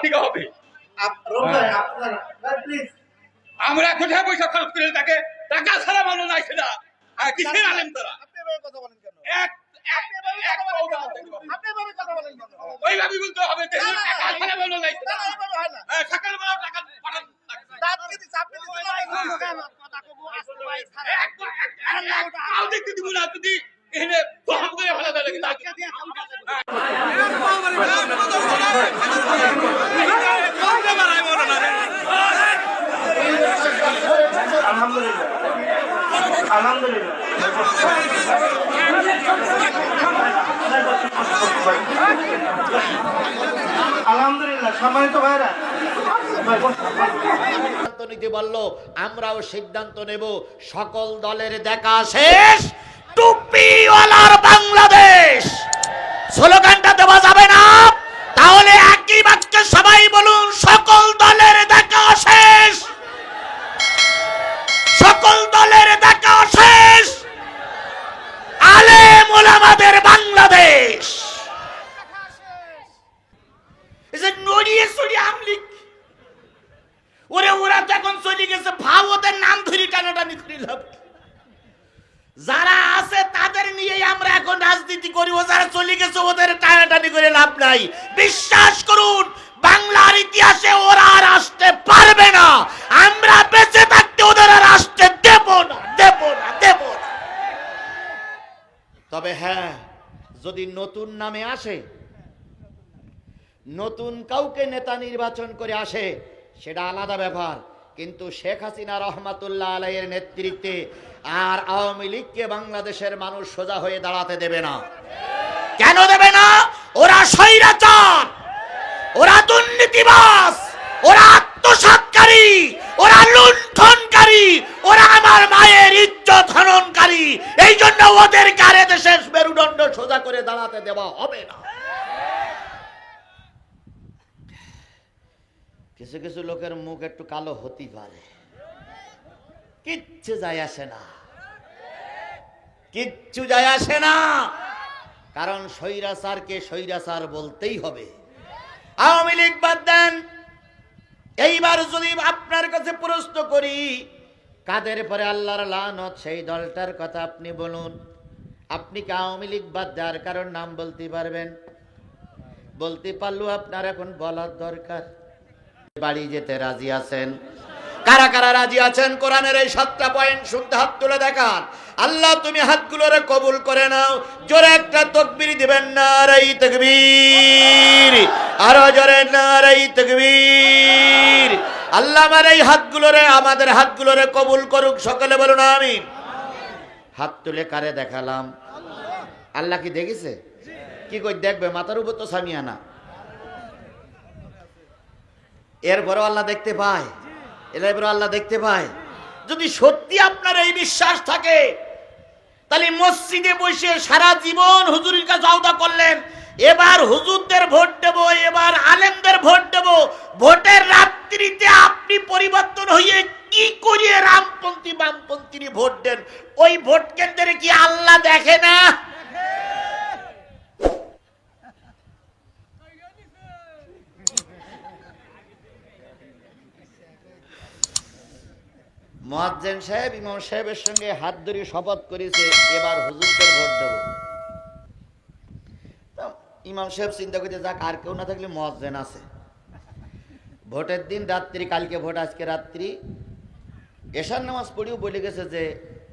থেকে হবে আমরা কোথায় পয়সা খরচ করে তাকে টাকা ছাড়া মানুষ নাই সেটা কিসের আলেম তারা? এক? ওইভাবে বলতে হবে টাকা ছাড়া মানুষ নাই হয়। হ্যাঁ, সকালবেলা টাকা পাঠান দেখতে দিব না যদি এখানে করে ফেলা দেয় নাকি? দিয়ে আলহামদুলিল্লাহ আলহামদুলিল্লাহ আলহামদুলিল্লাহ সম্মানিত ভাইরা সিদ্ধান্ত নিতে বলল আমরাও সিদ্ধান্ত নেব সকল দলের দেখা শেষ। টুপিওয়ালার বাংলাদেশ। স্লোগানটা দেওয়া যাবে না। তাহলে একই বাক্যে সবাই বলুন, সকল দলের দেখা শেষ। সকল দলের দেখা শেষ। আলেম ওলামাদের বাংলাদেশ। ওরে ওরা তো এখন চলে গেছে ওদের নাম ধরি টানাটানি করি লাভ কি? যারা আছে তাদের নিয়েই আমরা এখন রাজনীতি করি ও যারা চলে গেছে, ওদের টানাটানি করে লাভ নাই। বিশ্বাস করুন, বাংলার ইতিহাসে ওরা আর আসতে পারবে না। আমরা বেঁচে থাকতে ওদের আর আসতে দেব না দেব না দেব না। তবে হ্যাঁ যদি নতুন নামে আসে, নতুন কাউকে নেতা নির্বাচন করে আসে, সেটা আলাদা ব্যাপার। কিন্তু শেখ হাসিনা রহমাতুল্লাহ আলাইয়ের নেতৃত্বে আর আওয়ামী লীগকে বাংলাদেশের মানুষ সোজা হয়ে দাঁড়াতে দেবে না। কেন দেবে না? ওরা স্বৈরাচার, ওরা দুর্নীতিবাস ওরা আত্মসাৎকারী, ওরা লুণ্ঠনকারী, ওরা আমার মায়ের ইজ্জত হননকারী। এই জন্য ওদের কারে দেশের মেরুদণ্ড সোজা করে দাঁড়াতে দেওয়া হবে না। কিছু কিছু লোকের মুখ একটু কালো হতেই পারে। কিচ্ছু যায় আসে না। কিচ্ছু যায় আসে না। কারণ স্বৈরাচারকে স্বৈরাচার বলতেই হবে। আওয়ামী লীগ বাদ দেন। এইবার যদি আপনার কাছে প্রশ্ন করি, কাদের পরে আল্লাহর লানত, সেই দলটার কথা আপনি বলুন। আপনি কি আওয়ামী লীগ বাদ দেওয়ার কারণ নাম বলতে পারবেন? বলতে পারলেও আপনার এখন বলার দরকার। বাড়ি যেতে রাজি আছেন? কারা কারা রাজি আছেন? কোরআনের এই সাতটা পয়েন্ট শুনতে হাত তুলে দেখান। আল্লাহ, তুমি হাতগুলোরে কবুল করে নাও। জোরে একটা তকবির দিবেন না রাই তকবীর। আরও জোরে না রাই তকবীর। আল্লাহ আমার এই হাতগুলোরে আমাদের হাতগুলোরে কবুল করুক, সকলে বলুন আমি হাত তুলে কারে দেখালাম? আল্লাহ কি দেখেছে? কি কই, দেখবে? মাথার উপর তো সামিয়ানা। এরপরও আল্লাহ দেখতে পায়। এরপরও আল্লাহ দেখতে পায়। যদি সত্যি আপনার এই বিশ্বাস থাকে, তাহলে মসজিদে বসে সারা জীবন হুজুরের কাছে আওদা করলেন। এবার হুজুরদের ভোট দেব, এবার আলেমদের ভোট দেব। ভোটের রাত্রিতে আপনি পরিবর্তন হয়ে কি করিয়ে রামপন্থী বামপন্থী ভোট দেন? ওই ভোট কেন্দ্রে কি আল্লাহ দেখে না? মোয়াজ্জেন সাহেব, ইমাম সাহেবের সঙ্গে হাত ধরে শপথ করেছে, এবার হুজুরদের ভোট দেব। ইমাম সাহেব চিন্তা করতে যাক, আর কেউ না থাকলে মোয়াজ্জেন আছে। ভোটের দিন রাত্রি, কালকে ভোট, আজকে রাত্রি। এশার নামাজ পড়েও বলে গেছে যে,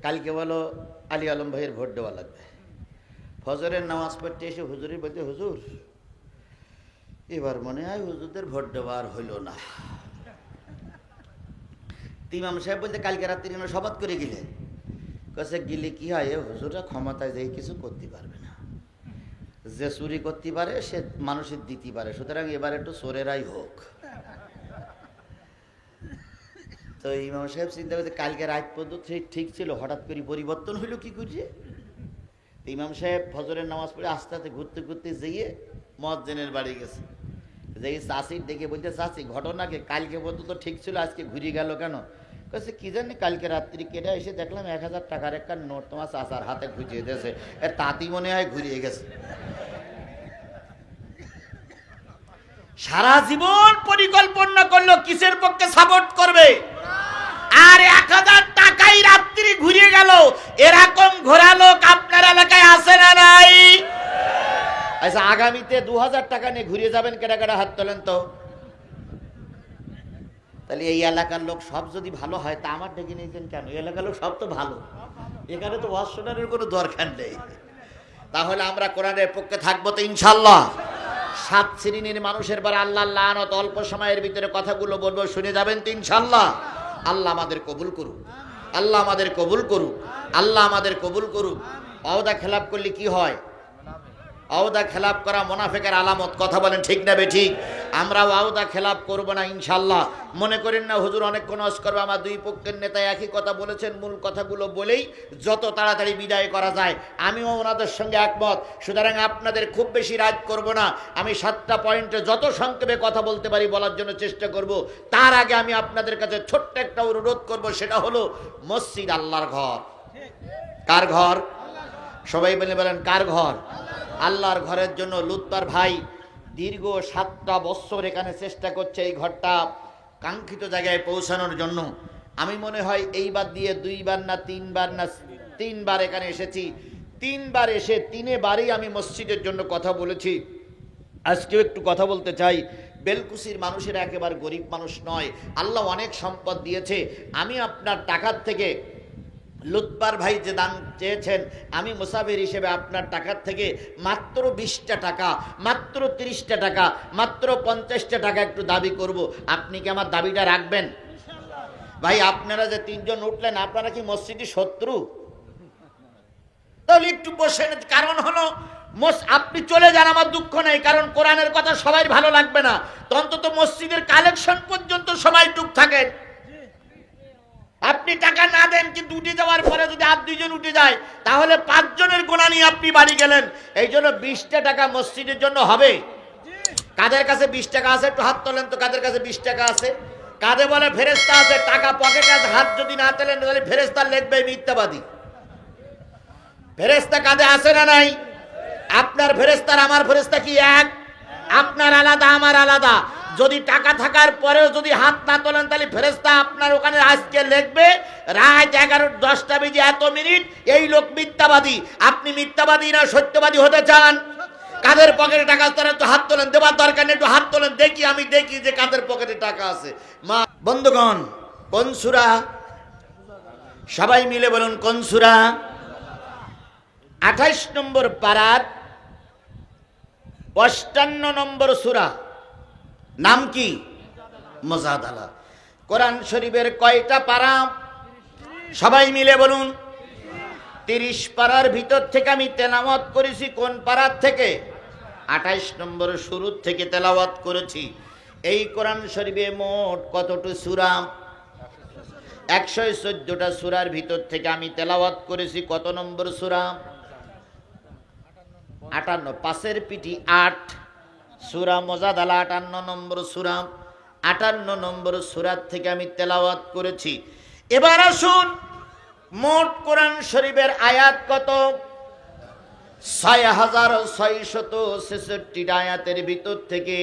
কালকে বলো আলী আলম ভাইয়ের ভোট দেওয়া লাগবে। ফজরের নামাজ পড়তে এসে হুজুরি বলতে হুজুর, এবার মনে হয় হুজুরদের ভোট দেওয়া আর হইল না। ইমাম সাহেব বলতে কালকে রাত্রি যেন শপথ করে গেলে কাছে গেলে কি হয়, এ হুজুরা ক্ষমতায় যেই কিছু করতে পারবে না। যে চুরি করতে পারে, সে মানুষের দিতে পারে। সুতরাং এবার একটু চোরেরাই হোক। তো ইমাম সাহেব চিন্তা করতে কালকে রাত পর্যন্ত ঠিক ছিল, হঠাৎ করে পরিবর্তন হইল কি করছে ইমাম সাহেব ফজরের নামাজ পড়ে আস্তে আস্তে ঘুরতে ঘুরতে যেয়ে মজ্জেনের বাড়ি গেছে। যে চাষির দেখে বলতে চাষি ঘটনাকে কালকে পর্যন্ত ঠিক ছিল, আজকে ঘুরে গেল কেন? কাছে কি জানি কালকে রাত্রি কেটে এসে দেখলাম এক হাজার টাকার একটা নোট তোমার চাষার হাতে খুঁজিয়ে দিয়েছে। এর তাঁতি মনে হয় ঘুরিয়ে গেছে। সারা জীবন পরিকল্পনা করল, কিসের পক্ষে সাপোর্ট করবে? আর এক হাজার টাকাই রাত্রি ঘুরিয়ে গেল। এরকম ঘোরা লোক আপনার এলাকায় আছে না নাই? আচ্ছা আগামীতে দু হাজার টাকা নিয়ে ঘুরিয়ে যাবেন কেটা কেটা হাত তোলেন তো? তাহলে এই এলাকার লোক সব যদি ভালো হয়, তা আমার ডেকে নিয়েছেন কেন? এই এলাকার লোক সব তো ভালো। এখানে তো ওয়াশনের কোনো দরকার নেই। তাহলে আমরা কোরআনের পক্ষে থাকব তো ইনশাল্লাহ সাত শ্রেণির মানুষের পর আল্লাহ লানত অল্প সময়ের ভিতরে কথাগুলো বলব, শুনে যাবেন তো ইনশাল্লাহ আল্লাহ আমাদের কবুল করুক। আল্লাহ আমাদের কবুল করুক। আল্লাহ আমাদের কবুল করুক। অওদা খেলাপ করলে কি হয়? আওদা খেলাপ করা মোনাফেকের আলামত, কথা বলেন ঠিক না বে ঠিক? আওদা খেলাপ করব না ইনশাল্লাহ মনে করেন না হুজুর অনেক কোন করবে, আমার দুই পক্ষের নেতা একই কথা বলেছেন, মূল কথাগুলো বলেই যত তাড়াতাড়ি বিদায় করা যায়। আমিও ওনাদের সঙ্গে একমত। সুতরাং আপনাদের খুব বেশি রাজ করব না। আমি সাতটা পয়েন্টে যত সংক্ষেপে কথা বলতে পারি বলার জন্য চেষ্টা করব। তার আগে আমি আপনাদের কাছে ছোট্ট একটা অনুরোধ করব, সেটা হলো মসজিদ আল্লাহর ঘর। কার ঘর? সবাই বলে বলেন, কার ঘর? আল্লাহর ঘরের জন্য লুৎপার ভাই দীর্ঘ সাতটা বছর এখানে চেষ্টা করছে এই ঘরটা কাঙ্ক্ষিত জায়গায় পৌঁছানোর জন্য। আমি মনে হয় এইবার দিয়ে দুইবার না তিনবার না তিনবার এখানে এসেছি। তিনবার এসে তিনে বারেই আমি মসজিদের জন্য কথা বলেছি। আজকেও একটু কথা বলতে চাই। বেলকুসির মানুষের একেবারে গরিব মানুষ নয়। আল্লাহ অনেক সম্পদ দিয়েছে। আমি আপনার টাকার থেকে লুৎপার ভাই যে দান চেয়েছেন, আমি মুসাফির হিসেবে আপনার টাকার থেকে মাত্র বিশটা টাকা, মাত্র তিরিশটা টাকা, মাত্র পঞ্চাশটা টাকা একটু দাবি করব। আপনি কি আমার দাবিটা রাখবেন? ভাই, আপনারা যে তিনজন উঠলেন, আপনারা কি মসজিদের শত্রু? তাহলে একটু বসে কারণ হলো আপনি চলে যান, আমার দুঃখ নেই, কারণ কোরআনের কথা সবাই ভালো লাগবে না। অন্তত মসজিদের কালেকশন পর্যন্ত সবাই টুক থাকেন। আপনি টাকা না দেন কিন্তু উঠে যাওয়ার পরে যদি আর দুইজন উঠে যায়, তাহলে পাঁচজনের গোনা নিয়ে আপনি বাড়ি গেলেন। এই জন্য বিশটা টাকা মসজিদের জন্য হবে। কাদের কাছে বিশ টাকা আছে একটু হাত তোলেন তো, কাদের কাছে বিশ টাকা আছে? কাদের বলে ফেরেস্তা আছে, টাকা পকেটে আছে, হাত যদি না তোলেন, তাহলে ফেরেস্তা লিখবে মিথ্যাবাদী। ফেরেস্তা কাঁধে আসে না নাই? আপনার ফেরেস্তার আমার ফেরেস্তা কি এক? আপনার আলাদা, আমার আলাদা। যদি টাকা থাকার পরেও যদি হাত না তোলেন, তাহলে ফেরেস্তা আপনার ওখানে আজকে লেখবে, রাত এগারো, দশটা বেজে এত মিনিট, এই লোক মিথ্যাবাদী। আপনি মিথ্যাবাদী না, সত্যবাদী হতে চান? কাদের পকেটে টাকা আছে? তারা একটু হাত তোলেন, দেবার দরকার নেই, একটু হাত তোলেন, দেখি আমি দেখি যে কাদের পকেটে টাকা আছে। মা, বন্ধুগণ কনসুরা সবাই মিলে বলুন কনসুরা আঠাইশ নম্বর পাড়ার অষ্টান্ন নম্বর সুরা। নাম কি? মজাদালা। কোরআন শরীফের কয়টা পাড়া সবাই মিলে বলুন। তিরিশ পাড়ার ভিতর থেকে আমি তেলাওয়াত করেছি, কোন পাড়ার থেকে? আঠাইশ নম্বর শুরুর থেকে তেলাওয়াত করেছি। এই কোরআন শরীফে মোট কতটু সুরা? একশো চোদ্দটা সুরার ভিতর থেকে আমি তেলাওয়াত করেছি, কত নম্বর সুরা? আটান্ন, পাশের পিটি আট। সুরা মজাদালা আটান্ন নম্বর সুরা, আটান্ন নম্বর সুরার থেকে আমি তেলাওয়াত করেছি। এবার আসুন, মোট কোরআন শরীফের আয়াত কত? ছয় হাজার ছয়শত ছেষট্টি আয়াতের ভিতর থেকে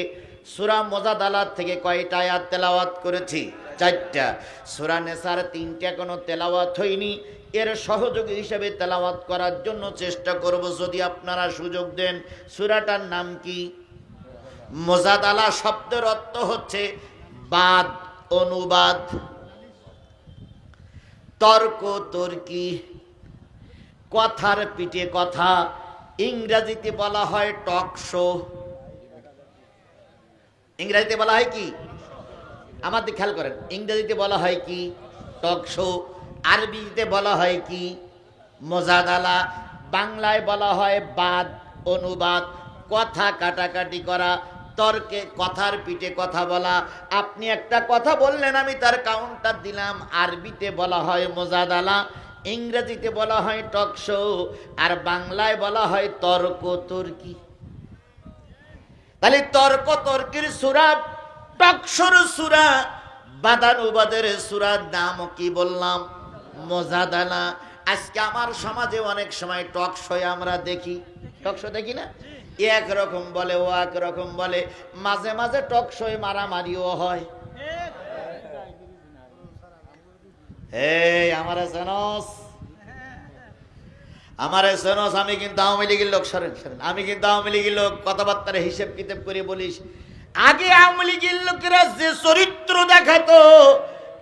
সুরা মজাদালার থেকে কয়টা আয়াত তেলাওয়াত করেছি? চারটা। সুরা নেসার তিনটা কোনো তেলাওয়াত হয়নি। এর সহযোগী হিসেবে তেলাওয়াত করার জন্য চেষ্টা করব। যদি আপনারা সুযোগ দেন, সুরাটার নাম কি? মোজাদালা শব্দের অর্থ হচ্ছে বাদ, অনুবাদ। তর্ক, তর্কি, কথার পিঠে কথা, ইংরেজিতে বলা হয় টক শো। ইংরেজিতে বলা হয় কি? আমাদের খেয়াল করেন। ইংরেজিতে বলা হয় কি? Talk show. আরবিতে বলা হয় কি? মজাদালা। বাংলায় বলা হয় বাদ, অনুবাদ। কথা কাটাকাটি করা তর্কে কথার পিঠে কথা বলা। আপনি একটা কথা বললেন, আমি তার কাউন্টার দিলাম। আরবিতে বলা হয় মোজাদালা, ইংরেজিতে বলা হয় টক শো, আর বাংলায় বলা হয় তর্ক তর্কি। তাহলে তর্ক তর্কের সুরা টকসর সুরা বাদানুবাদের সুরার নাম কি বললাম? মজাদানা আজকে আমার সমাজে অনেক সময় টক শোয়ে আমরা দেখি। টক শো দেখি না? একরকম বলে, ও একরকম বলে, মাঝে মাঝে টকশই মারামারিও হয়। আমারে আমি কিন্তু লোক, সরেন সরেন। আমি কিন্তু লোক হিসেব কিতাব করে বলিস। আগে আওয়ামী লীগের লোকেরা যে চরিত্র দেখাতো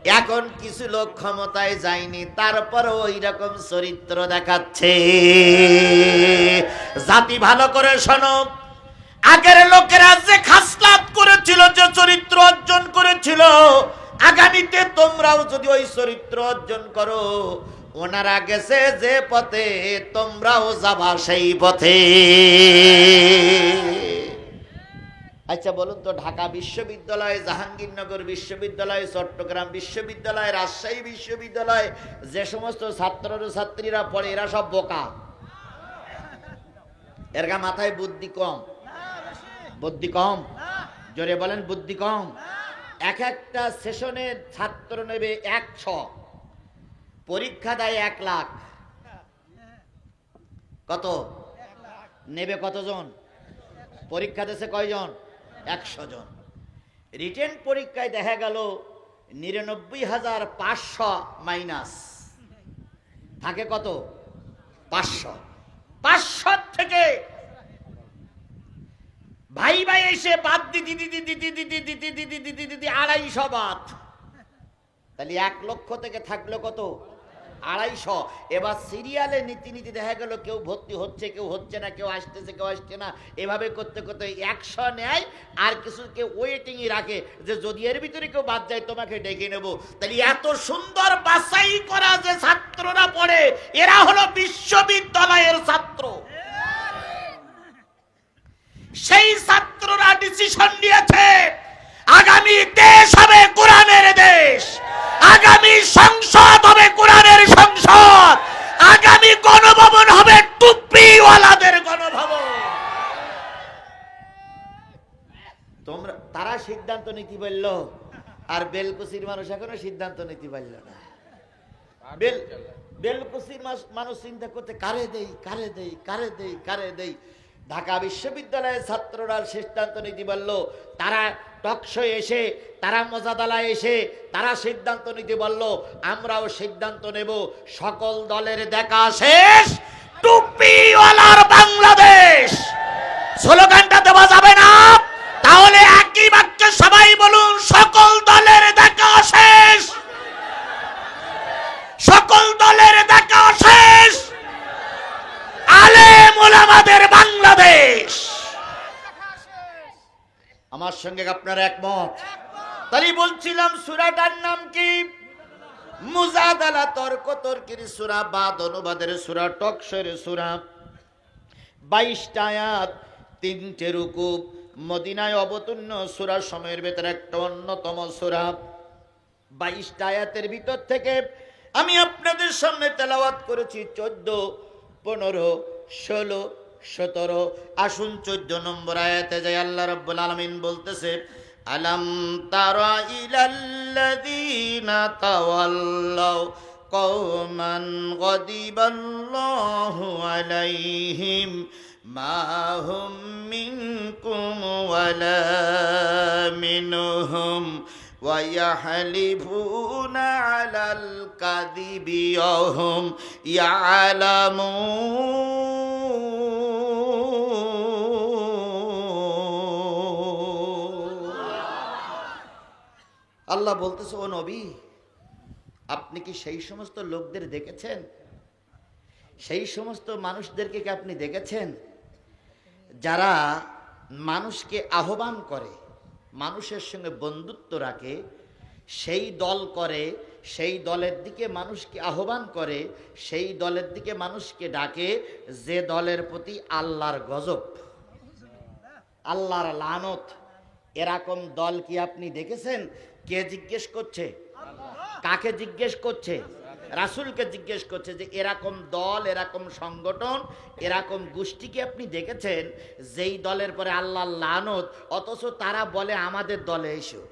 এখন কিছু লোক ক্ষমতায় যায়নি তারপরে ওই রকম চরিত্র দেখাচ্ছে। জাতি ভালো করে শোনো, আগের লোকেরা যে খাসলাত করেছিল, যে চরিত্র অর্জন করেছিল, আগামীতে তোমরাও যদি ওই চরিত্র অর্জন করো, ওনারা গেছে যে পথে, তোমরাও যাবা সেই পথে। আচ্ছা বলুন তো, ঢাকা বিশ্ববিদ্যালয়, জাহাঙ্গীরনগর বিশ্ববিদ্যালয়, চট্টগ্রাম বিশ্ববিদ্যালয়, রাজশাহী বিশ্ববিদ্যালয়, যে সমস্ত ছাত্র ছাত্রীরা পড়ে, এরা সব বোকা। এরগা মাথায় বুদ্ধি কম। বুদ্ধি কম? জোরে বলেন, বুদ্ধি কম? এক একটা সেশনে ছাত্র নেবে একশো। পরীক্ষা দেয় এক লাখ। কত? নেবে কতজন? পরীক্ষা দেশে কয়জন? একশো জন রিটেন পরীক্ষায় দেখা গেল নিরানব্বই হাজার পাঁচশো মাইনাস থাকে কত পাঁচশো পাঁচশো থেকে ভাই ভাই এসে বাদ দিদি দিদি দিদি দিদি দিদি দিদি দিদি দিদি আড়াইশো বাদ তাহলে এক লক্ষ থেকে থাকল কত আড়াইশো। এবার সিরিয়ালে নীতি নীতি দেখা গেল, কেউ ভর্তি হচ্ছে, কেউ হচ্ছে না, কেউ আসতেছে, কেউ আসছে না। এভাবে করতে করতে একশো নেয়, আর কিছু কেউ ওয়েটিংয়ে রাখে যে যদি এর ভিতরে কেউ বাদ যায়, তোমাকে ডেকে নেব। তাহলে এত সুন্দর বাছাই করা যে ছাত্ররা পড়ে, এরা হলো বিশ্ববিদ্যালয়ের ছাত্র। সেই ছাত্ররা ডিসিশন নিয়েছে, আগামী দেশ হবে কোরআনের দেশ। আগামী সংসদ হবে কোরআনের সংসদ। আগামী গণভবন হবে টুপিওয়ালাদের গণভবন। তোমরা তারা সিদ্ধান্ত নিতে পারল আর বেলকুচির মানুষ এখনও সিদ্ধান্ত নিতে পারল না। বেল মানুষ চিন্তা করতে, কারে দেই কারে দেই কারে দেই কারে দেই? ঢাকা বিশ্ববিদ্যালয়ের ছাত্ররা সিদ্ধান্ত নিতে পারল তারা টকশো এসে, তারা মজাদালায় এসে, তারা সিদ্ধান্ত নিতে বলল, আমরাও সিদ্ধান্ত নেব, সকল দলের দেখা শেষ, টুপিওয়ালার বাংলাদেশ। স্লোগানটা দেওয়া যাবে না, তাহলে একই বাক্যে সবাই বলুন, সকল দলের দেখা শেষ, সকল দলের দেখা শেষ। আলে মোলামাদের বাংলাদেশ। আমার সঙ্গে আপনার একমত। তাই বলছিলাম, সুরাটার নাম কি? মুজাদালা তর্ক তর্কের সুরা, বাদ অনুবাদের সুরা টকসের সুরা। বাইশটা আয়াত, তিনটে রুকুব মদিনায় অবতীর্ণ সুরা, সময়ের ভেতরে একটা অন্যতম সুরা। বাইশটা আয়াতের ভিতর থেকে আমি আপনাদের সামনে তেলাওয়াত করেছি, চোদ্দ, পনেরো, ষোলো সতেরো আসুন চোদ্দ নম্বর আয়াতে যাই আল্লাহ রব্বুল আলমিন বলতেছে আলাম তারা ইলাল্লাযীনা তাওয়াল্লাও কওমান গদিবাল্লাহু আলাইহিম মা হুম মিনকুম ওয়ালা মিনহুম ويحلفون على الكذب وهم يعلمون আল্লাহ বলতেছে, ও নবী, আপনি কি সেই সমস্ত লোকদের দেখেছেন? সেই সমস্ত মানুষদেরকে কি আপনি দেখেছেন? যারা মানুষকে আহ্বান করে, মানুষের সঙ্গে বন্ধুত্ব রাখে, সেই দল করে, সেই দলের দিকে মানুষকে আহ্বান করে, সেই দলের দিকে মানুষকে ডাকে, যে দলের প্রতি আল্লাহর গজব, আল্লাহর লানত, এরকম দল কি আপনি দেখেছেন? কে জিজ্ঞেস করছে? কাকে জিজ্ঞেস করছে? রাসুলকে জিজ্ঞেস করছে যে এরকম দল এরকম সংগঠন এরকম গোষ্ঠীকে আপনি দেখেছেন? যেই দলের পরে আল্লাহ লানত অথচ তারা বলে আমাদের দলে এসো।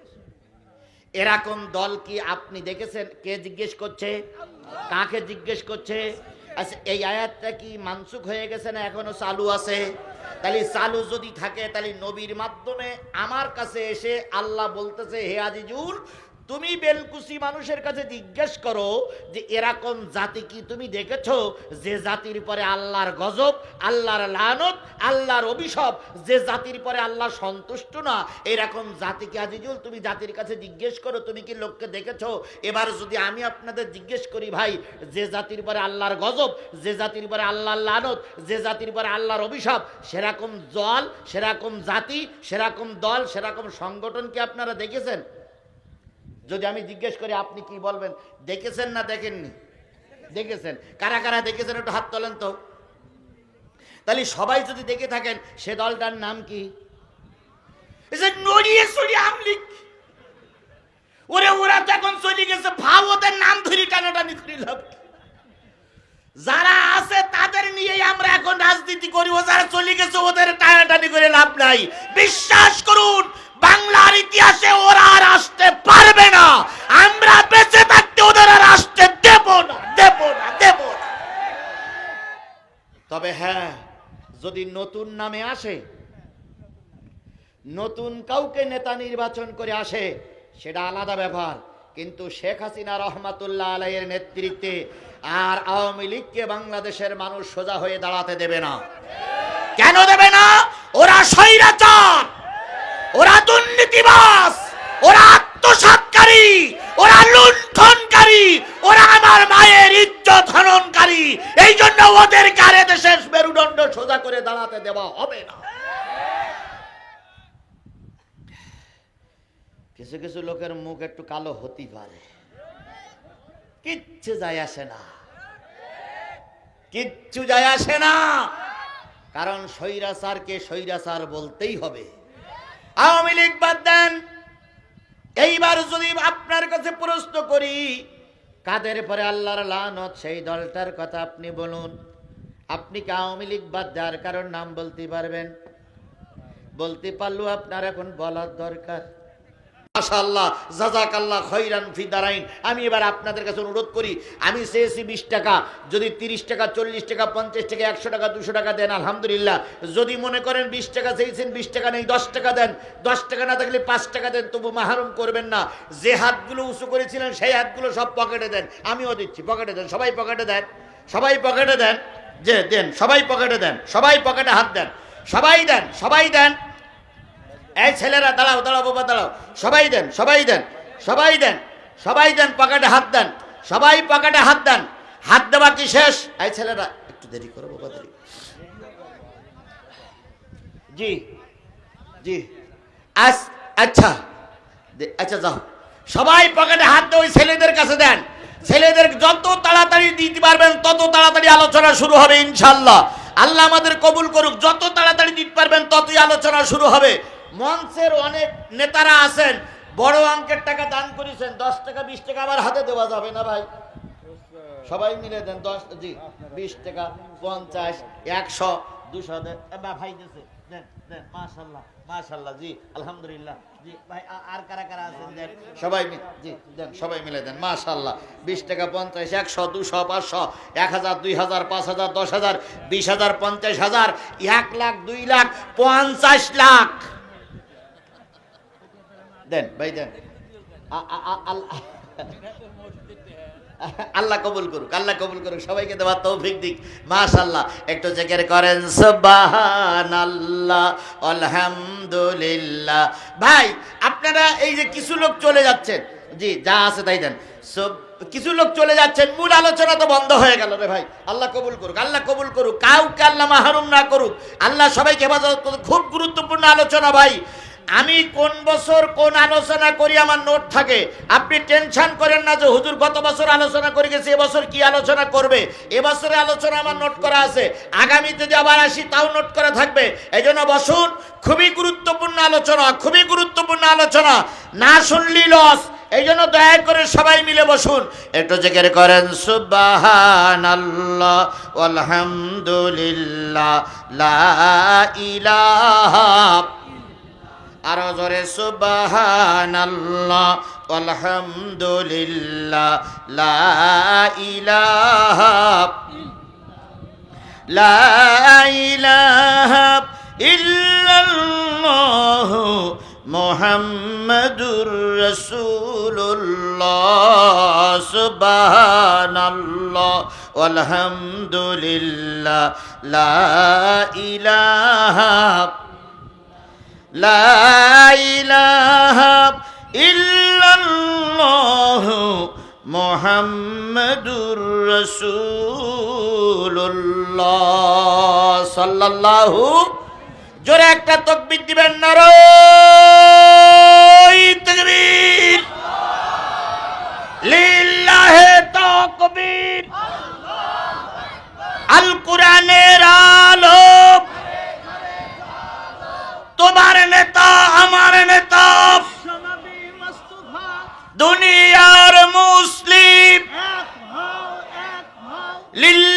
এরকম দল কি আপনি দেখেছেন? কে জিজ্ঞেস করছে? কাকে জিজ্ঞেস করছে? আচ্ছা এই আয়াতটা কি মানসুক হয়ে গেছে না এখনও চালু আছে? তাহলে চালু যদি থাকে তাহলে নবীর মাধ্যমে আমার কাছে এসে আল্লাহ বলতেছে হে আজিজুল তুমি বেলকুসি মানুষের কাছে জিজ্ঞেস করো যে এরকম জাতি কি তুমি দেখেছ? যে জাতির পরে আল্লাহর গজব, আল্লাহর লানত, আল্লাহর অভিশাপ, যে জাতির পরে আল্লাহ সন্তুষ্ট না, এরকম জাতিকে আজিজুল? তুমি জাতির কাছে জিজ্ঞেস করো, তুমি কি লোককে দেখেছ? এবার যদি আমি আপনাদের জিজ্ঞেস করি, ভাই, যে জাতির পরে আল্লাহর গজব, যে জাতির পরে আল্লাহর লানত, যে জাতির পরে আল্লাহর অভিশাপ, সেরকম জল, সেরকম জাতি, সেরকম দল, সেরকম সংগঠন কি আপনারা দেখেছেন? যদি আমি জিজ্ঞেস করি, আপনি কি বলবেন? দেখেছেন না দেখেননি? দেখেছেন? কারা কারা দেখেছেন? একটু হাত তোলেন তো। তাহলে সবাই যদি দেখে থাকেন, সে দলটার নাম কি? ওরে, ওরা তো এখন চলে গেছে, ভাব ওদের নাম ধরি টানাটানি করি যারা আছে, তাদের নিয়েই আমরা এখন রাজনীতি করি। ও যারা চলে গেছে, ওদের টানাটানি করে লাভ নাই। বিশ্বাস করুন বাংলার ইতিহাসে ওরা আর আসতে পারবে না। আমরা বেঁচে থাকতে ওদের আর আসতে দেব না দেব না, দেব তবে হ্যাঁ যদি নতুন নামে আসে, নতুন কাউকে নেতা নির্বাচন করে আসে, সেটা আলাদা ব্যাপার কিন্তু শেখ হাসিনা রহমাতুল্লাহ আলাইয়ের নেতৃত্বে আর আওয়ামী লীগকে বাংলাদেশের মানুষ সোজা হয়ে দাঁড়াতে দেবে না। কেন দেবে না? ওরা স্বৈরাচার। ওরা দুর্নীতিবাস ওরা আত্মসাৎকারী ওরা লুণ্ঠনকারী, ওরা আমার মায়ের ইজ্জত হননকারী। এই জন্য ওদের কারে দেশের মেরুদণ্ড সোজা করে দাঁড়াতে দেওয়া হবে না। কিছু কিছু লোকের মুখ একটু কালো হতেই পারে। কিচ্ছু যায় আসে না। কিচ্ছু যায় আসে না। কারণ স্বৈরাচারকে স্বৈরাচার বলতেই হবে। আওয়ামী লীগ বাদ দেন। এইবার যদি আপনার কাছে প্রশ্ন করি, কাদের পরে আল্লাহর লানত সেই দলটার কথা আপনি বলুন? আপনি কি আওয়ামী লীগ বাদ দেওয়ার কারণ নাম বলতে পারবেন? বলতে পারলেও আপনার এখন বলার দরকার। মাশাআল্লাহ জাজাকাল্লাহ খৈরান ফি দারাইন। আমি এবার আপনাদের কাছে অনুরোধ করি, আমি চেয়েছি বিশ টাকা, যদি তিরিশ টাকা, চল্লিশ টাকা, পঞ্চাশ টাকা, একশো টাকা, দুশো টাকা দেন, আলহামদুলিল্লাহ। যদি মনে করেন বিশ টাকা চেয়েছেন, বিশ টাকা নেই, দশ টাকা দেন। দশ টাকা না থাকলে পাঁচ টাকা দেন, তবু মাহারুম করবেন না। যে হাতগুলো উঁচু করেছিলেন, সেই হাতগুলো সব পকেটে দেন। আমিও দিচ্ছি, পকেটে দেন, সবাই পকেটে দেন, সবাই পকেটে দেন, যে দেন, সবাই পকেটে দেন, সবাই পকেটে হাত দেন, সবাই দেন সবাই দেন। এই ছেলেরা, দাঁড়াও দাঁড়াও, বাবা, দাঁড়াও। সবাই দেন সবাই দেন সবাই দেন সবাই দেন, পকেটে হাত দেন, সবাই পকেটে হাত দেন। হাত দেওয়া কি শেষ? এই ছেলেরা, একটু দেরি করো, বাবা, দেরি। জি জি। আস আচ্ছা আচ্ছা যাও। সবাই পকেটে হাত দিয়ে ওই ছেলেদের কাছে দেন। ছেলেদের যত তাড়াতাড়ি দিতে পারবেন, তত তাড়াতাড়ি আলোচনা শুরু হবে, ইনশাল্লাহ। আল্লাহ আমাদের কবুল করুক, যত তাড়াতাড়ি দিতে পারবেন, ততই আলোচনা শুরু হবে। মঞ্চের অনেক নেতারা আছেন, বড় অঙ্কের টাকা দান করেছেন, দশ টাকা, বিশ টাকা আবার হাতে দেওয়া যাবে না ভাই? সবাই মিলে দেন, দশ, জি, বিশ টাকা, পঞ্চাশ, একশো, দুশো দেন ভাই দিছে, দেন দেন, মাশাল্লাহ মাশাল্লাহ, জি, আলহামদুলিল্লাহ, জি, ভাই আর কারা কারা আছেন সবাই জি সবাই মিলে দেন বিশ টাকা, পঞ্চাশ, একশো, দুশো, পাঁচশো, এক হাজার, দুই হাজার, পাঁচ হাজার, দশ হাজার, বিশ হাজার, পঞ্চাশ হাজার, এক লাখ, দুই লাখ, পঞ্চাশ লাখ। দেন, ভাই দেন। আল্লাহ কবুল করুক, আল্লাহ কবুল করুক, সবাইকে দেওয়ার তৌফিক দিক। মাশাল্লাহ একটু জেকের করেন, সুবহানাল্লাহ, আলহামদুলিল্লাহ। ভাই, আপনারা এই যে কিছু লোক চলে যাচ্ছেন, জি, যা আছে তাই দেন। সব, কিছু লোক চলে যাচ্ছেন, মূল আলোচনা তো বন্ধ হয়ে গেল রে ভাই। আল্লাহ কবুল করুক, আল্লাহ কবুল করুক, কাউকে আল্লাহ মাহরুম না করুক। আল্লাহ সবাইকে হেফাজত করুক, খুব গুরুত্বপূর্ণ আলোচনা ভাই। আমি কোন বছর কোন আলোচনা করি, আমার নোট থাকে। আপনি টেনশন করেন না যে হুজুর গত বছর আলোচনা করে গেছে, এবছর কি আলোচনা করবে? এবছরের আলোচনা আমার নোট করা আছে। আগামী যদি আবার আসি, তাও নোট করা থাকবে। এই জন্য বসুন, খুবই গুরুত্বপূর্ণ আলোচনা, খুবই গুরুত্বপূর্ণ আলোচনা। না শুনলি লস এই জন্য দয়া করে সবাই মিলে বসুন। একটু জেকের করেন, সুবহানাল্লাহ আলহামদুলিল্লাহ লা ইলাহা আরও জোরে সুবহানাল্লাহ, আলহামদুলিল্লাহ, লা ইলাহা লা ইলাহা ইল্লাল্লাহ মুহাম্মাদুর রাসূলুল্লাহ, সুবহানাল্লাহ, আলহামদুলিল্লাহ, লা ইলাহা লাইলাহা ইল্লাল্লাহ মোহাম্মদুর রসুল্লাহ সাল্লাল্লাহু জোরে একটা তকবির দিবেন নারায় তকবীর। লিল্লাহে তকবীর। আল কোরআনের আলো তোমার নেতা আমার নেতা। দুনিয়ার মুসলিম। লিল্লা